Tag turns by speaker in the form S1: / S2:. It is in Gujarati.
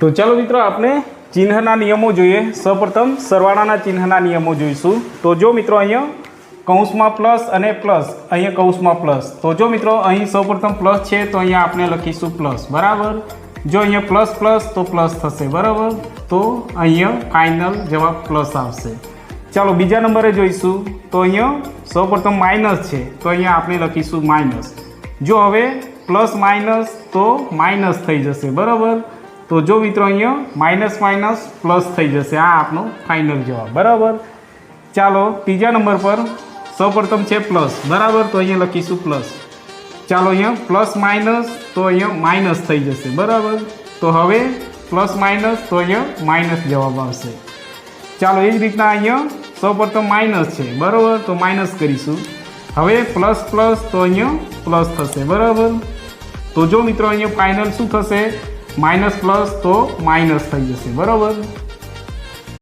S1: તો ચાલો મિત્રો, આપણે ચિહ્નના નિયમો જોઈએ. સૌપ્રથમ સરવાળાના ચિહ્નના નિયમો જોઈશું. તો જો મિત્રો અહીંયા કૌંસમાં પ્લસ અને પ્લસ અહીંયા કૌંસમાં પ્લસ તો જો મિત્રો, અહીં સૌપ્રથમ પ્લસ છે, તો અહીંયા આપણે લખીશું પ્લસ બરાબર? જો અહીંયા પ્લસ પ્લસ તો પ્લસ થશે. બરાબર? તો અહીંયા ફાઇનલ જવાબ પ્લસ આવશે. ચાલો બીજા નંબરે જોઈશું. તો અહીંયા સૌપ્રથમ માઇનસ છે. તો અહીંયા આપણે લખીશું માઇનસ જો હવે પ્લસ માઇનસ તો માઇનસ થઈ જશે. બરાબર? તો જો મિત્રો અહીંયા માઇનસ માઇનસ પ્લસ થઈ જશે. આ આપણો ફાઇનલ જવાબ. બરાબર? ચાલો, ત્રીજા નંબર પર સૌપ્રથમ છે પ્લસ બરાબર? તો અહીંયા લખીશું પ્લસ ચાલો અહીંયા પ્લસ માઇનસ તો અહીંયા માઇનસ થઈ જશે. બરાબર? તો હવે પ્લસ માઇનસ તો અહીંયા માઇનસ જવાબ આવશે. ચાલો, એ જ રીતના અહીંયા સૌપ્રથમ માઇનસ છે. બરાબર? તો માઇનસ કરીશું. હવે પ્લસ પ્લસ તો અહીંયા પ્લસ થશે. બરાબર? તો જો મિત્રો, અહીંયા ફાઇનલ શું થશે? માઇનસ પ્લસ તો માઇનસ થઈ જશે બરાબર?